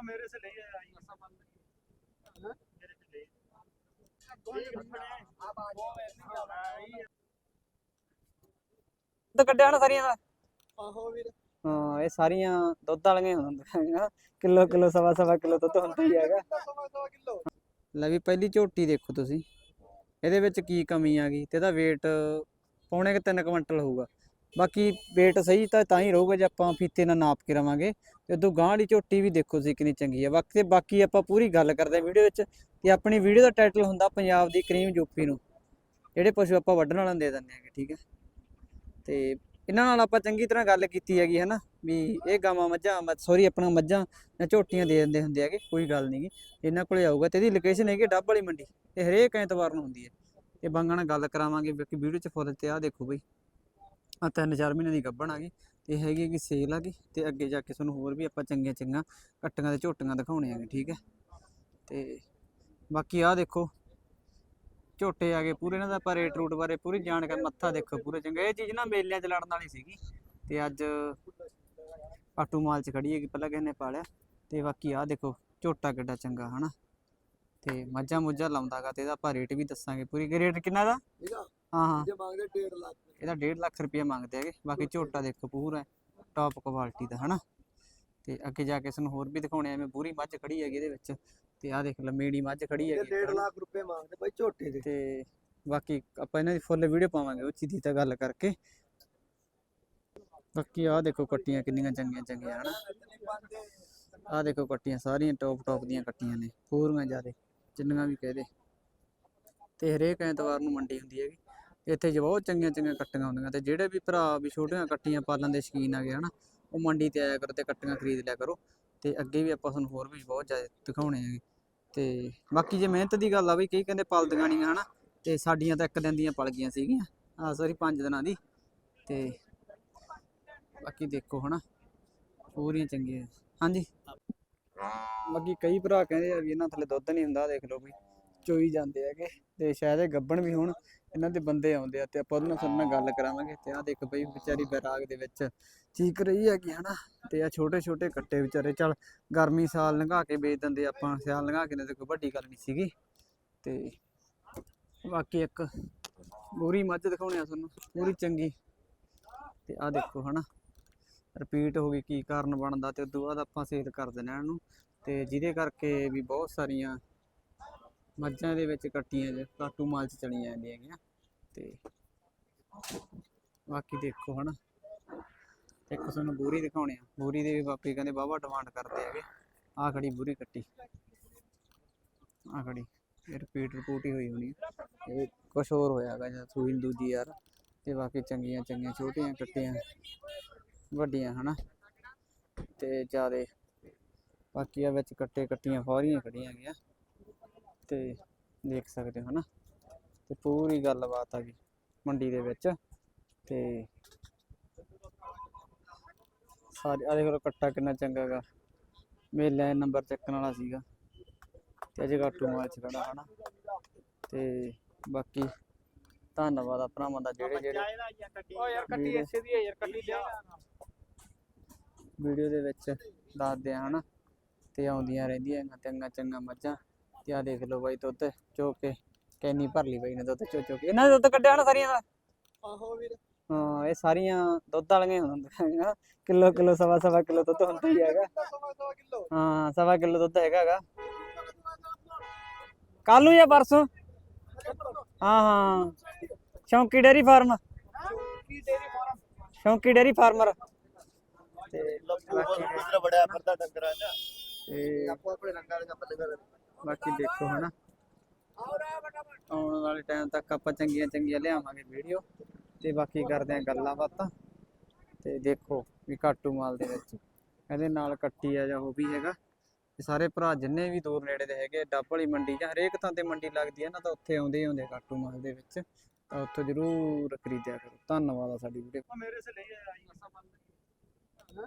ਉਹ ਮੇਰੇ ਸੇ ਲੈ ਆਇਆ ਜੀ ਅਸਾਂ ਬੰਦ ਮੇਰੇ ਸੇ ਲੈ ਠੀਕ ਆਪਣੇ ਦੁੱਧ ਕੱਢਿਆ ਨਾ ਸਾਰੀਆਂ ਦਾ? ਆਹੋ ਵੀਰ। ਹਾਂ ਇਹ ਸਾਰੀਆਂ ਦੁੱਧ ਵਾਲੀਆਂ ਹੁੰਦੀਆਂ ਕਿਲੋ ਕਿਲੋ ਸਵਾ ਸਵਾ ਕਿਲੋ ਦੁੱਧ ਹੁੰਦਾ ਹੀ ਹੈਗਾ। ਲੈ ਵੀ ਪਹਿਲੀ ਝੋਟੀ ਦੇਖੋ ਤੁਸੀਂ। ਇਹਦੇ ਵਿੱਚ ਕੀ ਕਮੀ ਆ ਗਈ? ਤੇ ਇਹਦਾ weight ਪੌਣੇ ਕਿ 3 ਕੁਇੰਟਲ ਹੋਊਗਾ। ਬਾਕੀ weight ਸਹੀ ਤਾਂ ਤਾਂ ਹੀ ਰਹੂਗਾ ਜੇ ਆਪਾਂ ਫੀਤੇ ਨਾਲ ਨਾਪ ਕੇ ਰਵਾਂਗੇ। ਤੇ ਉਦੋਂ ਗਾਂਹ ਵਾਲੀ ਝੋਟੀ ਵੀ ਦੇਖੋ ਤੁਸੀਂ ਕਿੰਨੀ ਚੰਗੀ ਹੈ ਬਾਕੀ ਬਾਕੀ ਆਪਾਂ ਪੂਰੀ ਗੱਲ ਕਰਦੇ ਆ ਵੀਡੀਓ ਵਿੱਚ ਤੇ ਆਪਣੀ ਵੀਡੀਓ ਦਾ ਟਾਈਟਲ ਹੁੰਦਾ ਪੰਜਾਬ ਦੀ ਕਰੀਮ ਯੂਪੀ ਨੂੰ। ਜਿਹੜੇ ਪਸ਼ੂ ਆਪਾਂ ਵੱਢਣ ਵਾਲਿਆਂ ਨੂੰ ਦੇ ਦਿੰਦੇ ਹੈਗੇ, ਠੀਕ ਹੈ। ਤੇ ਇਹਨਾਂ ਨਾਲ ਆਪਾਂ ਚੰਗੀ ਤਰ੍ਹਾਂ ਗੱਲ ਕੀਤੀ ਹੈਗੀ ਹੈ ਨਾ ਵੀ ਇਹ ਗਾਵਾਂ ਮੱਝਾਂ ਸੌਰੀ ਆਪਣਾ ਮੱਝਾਂ ਜਾਂ ਝੋਟੀਆਂ ਦੇ ਦਿੰਦੇ ਹੁੰਦੇ ਹੈਗੇ, ਕੋਈ ਗੱਲ ਨਹੀਂ ਇਹਨਾਂ ਕੋਲੇ ਆਊਗਾ ਤੇ ਇਹਦੀ ਲੋਕੇਸ਼ਨ ਹੈਗੀ ਡੱਬ ਵਾਲੀ ਮੰਡੀ। ਇਹ ਹਰੇਕ ਐਤਵਾਰ ਨੂੰ ਹੁੰਦੀ ਹੈ। ਤੇ ਬੰਗਾ ਨਾਲ ਗੱਲ ਕਰਾਵਾਂਗੇ ਵੀਡੀਓ ਚ ਫੁੱਲ ਤੇ ਆ ਦੇਖੋ ਬਈ। ਆ ਤਿੰਨ ਚਾਰ ਮਹੀਨੇ ਦੀ ਗੱਭਣ ਆ ਗਈ ਤੇ ਹੈਗੀ ਕਿ ਸੇਲ ਆ ਗਈ ਤੇ ਅੱਗੇ ਜਾ ਕੇ ਤੁਹਾਨੂੰ ਹੋਰ ਵੀ ਆਪਾਂ ਚੰਗੀਆਂ ਚੰਗੀਆਂ ਕੱਟੀਆਂ ਤੇ ਝੋਟੀਆਂ ਦਿਖਾਉਣੇ ਆਗੇ ਠੀਕ ਹੈ। ਤੇ ਬਾਕੀ ਆ ਦੇਖੋ ਝੋਟੇ ਆ ਗਏ ਪੂਰੇ ਇਹਨਾਂ ਦਾ ਆਪਾਂ ਰੇਟ ਰੂਟ ਬਾਰੇ ਪੂਰੀ ਜਾਣਕਾਰੀ ਮੱਥਾ ਦੇਖੋ ਪੂਰੇ ਚੰਗਾ ਇਹ ਚੀਜ਼ ਨਾ ਮੇਲਿਆਂ 'ਚ ਲੜਨ ਵਾਲੀ ਸੀਗੀ ਤੇ ਅੱਜ ਪਾਟੂ ਮਾਲ 'ਚ ਖੜੀ ਹੈਗੀ ਪਹਿਲਾਂ ਕਿਸੇ ਨੇ ਪਾਲਿਆ ਤੇ ਬਾਕੀ ਆ ਦੇਖੋ ਝੋਟਾ ਕਿੱਡਾ ਚੰਗਾ ਹਨਾ। ਤੇ ਮੱਝਾਂ ਮੁੱਝਾਂ ਲਾਉਂਦਾਗਾ ਤੇ ਇਹਦਾ ਆਪਾਂ ਰੇਟ ਵੀ ਦੱਸਾਂਗੇ ਪੂਰੀ ਰੇਟ ਕਿੰਨਾ ਦਾ? ਹਾਂ ਹਾਂ। ਜੇ ਮੰਗਦੇ 1.5 ਲੱਖ। ਇਹਦਾ 1.5 ਲੱਖ ਰੁਪਏ ਮੰਗਦੇ ਹੈਗੇ ਬਾਕੀ ਝੋਟਾ ਦੇਖੋ ਪੂਰਾ ਟੌਪ ਕੁਆਲਿਟੀ ਦਾ ਹਨਾ? ਤੇ ਅੱਗੇ ਜਾ ਕੇ ਤੁਹਾਨੂੰ ਹੋਰ ਵੀ ਦਿਖਾਉਣੇ ਐਵੇਂ ਪੂਰੀ ਮੱਝ ਖੜੀ ਹੈਗੀ ਇਹਦੇ ਵਿੱਚ ਤੇ ਆਹ ਦੇਖ ਲੰਮੇੜੀ ਮੱਝ ਖੜੀ ਹੈਗੀ ਇਹ 1.5 ਲੱਖ ਰੁਪਏ ਮੰਗਦੇ ਬਾਈ ਝੋਟੇ ਦੇ। ਤੇ ਬਾਕੀ ਆਪਾਂ ਇਹਨਾਂ ਦੀ ਫੁੱਲ ਵੀਡੀਓ ਪਾਵਾਂਗੇ ਉਹ ਚੀਜ਼ ਦੀ ਤਾਂ ਗੱਲ ਕਰਕੇ। ਬਾਕੀ ਆਹ ਦੇਖੋ ਕੱਟੀਆਂ ਕਿੰਨੀਆਂ ਚੰਗੀਆਂ ਚੰਗੀਆਂ ਹਨਾ? ਆਹ ਦੇਖੋ ਕੱਟੀਆਂ ਸਾਰੀਆਂ ਟੌਪ ਟੌਪ ਦੀਆਂ ਕੱਟੀਆਂ ਨੇ ਪੂਰੀਆਂ ਜ਼ਿਆਦੇ ਜਿੰਨੀਆਂ ਵੀ ਕਹਦੇ ਤੇ ਹਰੇਕ ਐਤਵਾਰ ਨੂੰ ਮੰਡੀ ਹੁੰਦੀ ਹੈਗੀ। ਇੱਥੇ ਜੋ ਬਹੁਤ ਚੰਗੀਆਂ ਚੰਗੀਆਂ ਕੱਟੀਆਂ ਹੁੰਦੀਆਂ ਤੇ ਜਿਹੜੇ ਵੀ ਭਰਾ ਵੀ ਛੋਟੀਆਂ ਕੱਟੀਆਂ ਪਾਲਣ ਦੇ ਸ਼ੌਕੀਨ ਆ ਗਏ ਹਨਾ, ਉਹ ਮੰਡੀ ਤੇ ਆਇਆ ਕਰੋ ਤੇ ਕੱਟੀਆਂ ਖਰੀਦ ਲਿਆ ਕਰੋ ਤੇ ਅੱਗੇ ਵੀ ਆਪਾਂ ਤੁਹਾਨੂੰ ਹੋਰ ਵੀ ਬਹੁਤ ਜ਼ਿਆਦਾ ਦਿਖਾਉਣੇ ਹੈਗੇ। ਤੇ ਬਾਕੀ ਜੇ ਮਿਹਨਤ ਦੀ ਗੱਲ ਆ ਬਈ ਕਈ ਕਹਿੰਦੇ ਪਲਦੀਆਂ ਨਹੀਂ ਹਨਾ, ਤੇ ਸਾਡੀਆਂ ਤਾਂ ਇੱਕ ਦਿਨ ਦੀਆਂ ਪਲ ਗਈਆਂ ਸੀਗੀਆਂ, ਆ ਸੌਰੀ ਪੰਜ ਦਿਨਾਂ ਦੀ, ਤੇ ਬਾਕੀ ਦੇਖੋ ਹਨਾ, ਪੂਰੀਆਂ ਚੰਗੀਆਂ, ਹਾਂਜੀ। ਬਾਕੀ ਕਈ ਭਰਾ ਕਹਿੰਦੇ ਆ ਵੀ ਇਹਨਾਂ ਥੱਲੇ ਦੁੱਧ ਨਹੀਂ ਹੁੰਦਾ, ਦੇਖ ਲਓ ਵੀ। ਚੋਈ ਜਾਂਦੇ ਹੈਗੇ ਤੇ ਸ਼ਾਇਦ ਇਹ ਗੱਬਣ ਵੀ ਹੋਣ, ਇਹਨਾਂ ਦੇ ਬੰਦੇ ਆਉਂਦੇ ਆ ਤੇ ਆਪਾਂ ਉਹਦੇ ਨਾਲ ਗੱਲ ਕਰਾਵਾਂਗੇ ਤੇ ਆਹ ਦੇਖ ਬਈ ਵਿਚਾਰੀ ਬੈਰਾਗ ਦੇ ਵਿੱਚ ਚੀਕ ਰਹੀ ਹੈਗੀ ਹਨਾ ਤੇ ਆ ਛੋਟੇ ਛੋਟੇ ਕੱਟੇ ਵਿਚਾਰੇ, ਚੱਲ ਗਰਮੀ ਸਾਲ ਲੰਘਾ ਕੇ ਵੇਚ ਦਿੰਦੇ ਆਪਾਂ ਸਿਆਲ ਲੰਘਾ ਕੇ ਤੇ ਕੋਈ ਵੱਡੀ ਗੱਲ ਨਹੀਂ ਸੀਗੀ ਤੇ ਬਾਕੀ ਇੱਕ ਗੋਰੀ ਮੱਝ ਦਿਖਾਉਣੇ ਆ ਤੁਹਾਨੂੰ, ਪੂਰੀ ਚੰਗੀ ਤੇ ਆ ਦੇਖੋ ਹਨਾ ਰਿਪੀਟ ਹੋ ਗਈ ਕੀ ਕਾਰਨ ਬਣਦਾ ਤੇ ਉਦੋਂ ਬਾਅਦ ਆਪਾਂ ਸੇਲ ਕਰ ਦਿੰਦੇ ਇਹਨਾਂ ਨੂੰ ਤੇ ਜਿਹਦੇ ਕਰਕੇ ਵੀ ਬਹੁਤ ਸਾਰੀਆਂ ਮੱਝਾਂ ਦੇ ਵਿੱਚ ਕੱਟੀਆਂ ਜੇ, ਕਾਟੂ ਮਾਲ ਚ ਚਲੀਆਂ ਜਾਂਦੀਆਂ ਹੈਗੀਆਂ। ਤੇ ਬਾਕੀ ਦੇਖੋ ਹਨਾ। ਇੱਕ ਤੁਹਾਨੂੰ ਬੂਰੀ ਦਿਖਾਉਣੇ ਆ। ਬੂਰੀ ਦੇ ਵੀ ਬਾਪੀ ਕਹਿੰਦੇ ਬਾਬਾ ਡਿਮਾਂਡ ਕਰਦੇ ਹੈਗੇ। ਆ ਖੜੀ ਬੂਰੀ ਕੱਟੀ। ਆ ਖੜੀ। ਇਹ ਰਿਪੀਟ ਰਿਪੋਰਟ ਹੀ ਹੋਈ ਹੋਣੀ ਇਹ ਕੁਛ ਹੋਰ ਹੋਇਆਗਾ ਜਾਂ ਸੂਈ ਦੂਜੀ ਯਾਰ। ਤੇ ਬਾਕੀ ਚੰਗੀਆਂ ਚੰਗੀਆਂ, ਛੋਟੀਆਂ ਕੱਟੀਆਂ। ਵੱਡੀਆਂ ਹਨਾ। ਤੇ ਜਿਆਦੇ ਬਾਕੀ ਆ ਵਿੱਚ ਕੱਟੇ ਕੱਟੀਆਂ ਫੌਰੀਆਂ ਖੜੀਆਂ ਗਿਆ ਤੇ ਦੇਖ ਸਕਦੇ ਹੋ ਹਨਾ ਤੇ ਪੂਰੀ ਗੱਲਬਾਤ ਆ ਗਈ ਮੰਡੀ ਦੇ ਵਿੱਚ। ਤੇ ਸਾਰੇ ਆ ਦੇਖ ਕੱਟਾ ਕਿੰਨਾ ਚੰਗਾ ਗਾ। ਮੇਲੇ ਨੰਬਰ ਚੱਕਣ ਵਾਲਾ ਸੀਗਾ। ਤੇ ਅਜੇ ਘਾਟੂ ਮਾਲ ਚ ਖੜਾ ਹਨਾ। ਤੇ ਬਾਕੀ ਧੰਨਵਾਦ ਆ ਭਰਾਵਾਂ ਦਾ ਜਿਹੜੇ ਜਿਹੜੇ ਓ ਯਾਰ ਕੱਟੀ ਐਸੇ ਦੀ ਹੈ ਯਾਰ ਕੱਟੀ ਲਿਆ ਵੀਡੀਓ ਦੇ ਵਿੱਚ ਦੱਸਦੇ ਆ ਹਨਾ। ਤੇ ਆਉਂਦੀਆਂ ਰਹਿੰਦੀਆਂ ਚੰਗਾ ਚੰਗਾ ਮੱਝਾਂ। ਆ ਦੇਖ ਲਓ ਬਾਈ ਦੁੱਧ ਚੋ ਕੇ ਕੈਨੀ ਭਰ ਲਈ ਬਾਈ ਨੇ ਦੁੱਧ ਚੋ ਚੋ ਕੇ। ਇਹਨਾਂ ਦਾ ਦੁੱਧ ਕੱਢਿਆ ਨਾ ਸਾਰੀਆਂ ਦਾ? ਆਹੋ ਵੀਰ। ਹਾਂ ਇਹ ਸਾਰੀਆਂ ਦੁੱਧ ਵਾਲੀਆਂ ਹੁੰਦੀਆਂ ਕਿਲੋ ਕਿਲੋ ਸਵਾ ਸਵਾ ਕਿਲੋ ਦੁੱਧ ਹੁੰਦਾ ਹੀ ਹੈਗਾ। ਹਾਂ ਸਵਾ ਕਿਲੋ ਦੁੱਧ ਹੈਗਾ ਹੈਗਾ ਕੱਲ ਨੂੰ ਜਾਂ ਪਰਸੋਂ? ਹਾਂ ਹਾਂ। Shaunki dairy farm. ਕੀ dairy farm Shaunki dairy farmer. ਤੇ ਦੂਸਰਾ ਬੜਾ ਫਰਦਾ ਡੰਗਰਾਂ ਦਾ ਤੇ ਆਪੋ ਆਪਣੇ ਰੰਗਾਂ ਦੇ ਕੱਪੜੇ ਕਰ ਬਾਕੀ ਦੇਖੋ ਹਨਾ। ਆਉਣ ਵਾਲੇ ਟਾਈਮ ਤੱਕ ਆਪਾਂ ਚੰਗੀਆਂ ਚੰਗੀਆਂ ਲਿਆਵਾਂਗੇ ਵੀਡੀਓ ਤੇ ਬਾਕੀ ਕਰਦੇ ਆਂ ਗੱਲਾਂ ਬਾਤਾਂ। ਤੇ ਦੇਖੋ ਵੀ ਕਾਟੂ ਮਾਲ ਦੇ ਵਿੱਚ ਇਹਦੇ ਨਾਲ ਕੱਟੀ ਆ ਜਾਂ ਉਹ ਵੀ ਹੈਗਾ। ਤੇ ਸਾਰੇ ਭਰਾ ਜਿੰਨੇ ਵੀ ਦੂਰ ਨੇੜੇ ਦੇ ਹੈਗੇ ਡੱਬ ਵਾਲੀ ਮੰਡੀ ਜਾਂ ਹਰੇਕ ਥਾਂ ਤੇ ਮੰਡੀ ਲੱਗਦੀ ਹੈ ਨਾ ਤਾਂ ਉੱਥੇ ਆਉਂਦੇ ਹੀ ਆਉਂਦੇ ਕਾਟੂ ਮਾਲ ਦੇ ਵਿੱਚ। ਤਾਂ ਉੱਥੋਂ ਜ਼ਰੂਰ ਖਰੀਦਿਆ ਕਰੋ। ਧੰਨਵਾਦ ਆ ਸਾਡੀ ਵੀਡੀਓ। ਮੇਰੇ ਸੇ ਲੈ ਆਇਆ ਜੀ ਅਸਾਂ ਬੰਦ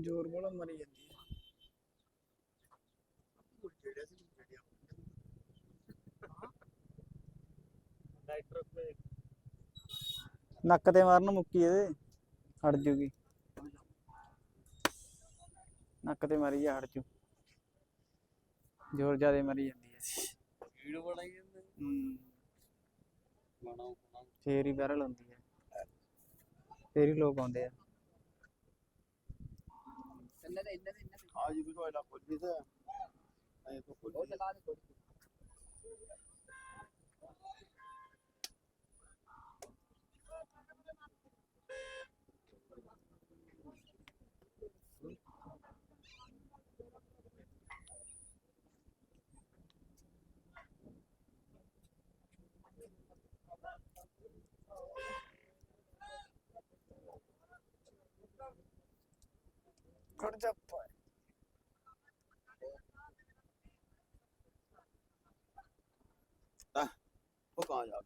ਜ਼ੋਰ ਬੜਾ ਮਰੀ ਜਾਂਦੀ ਹੈ ਨੱਕ ਤੇ ਮਾਰਨ ਮੁੱਕੀ ਇਹਦੇ ਹਟ ਜੂਗੀ। ਨੱਕ ਤੇ ਮਾਰੀ ਜਾ ਹਟ ਜੂ। ਜ਼ੋਰ ਜ਼ਿਆਦੇ ਮਰੀ ਜਾਂਦੀ ਹੈ ਵੀਡੀਓ ਬਣਾਈ ਜਾਂਦੇ ਹੂੰ। ਫੇਰ ਹੀ ਵਾਇਰਲ ਹੁੰਦੀ ਹੈ ਫੇਰ ਹੀ ਲੋਕ ਆਉਂਦੇ ਆ। అన్నది ఇన్నది ఇన్నది आज भी कोई ना कुछ भी था नहीं तो कुछ बहुत चला दे थोड़ी ਖੜ ਜਾ ਉਹ ਕਹਾਂ ਜਾ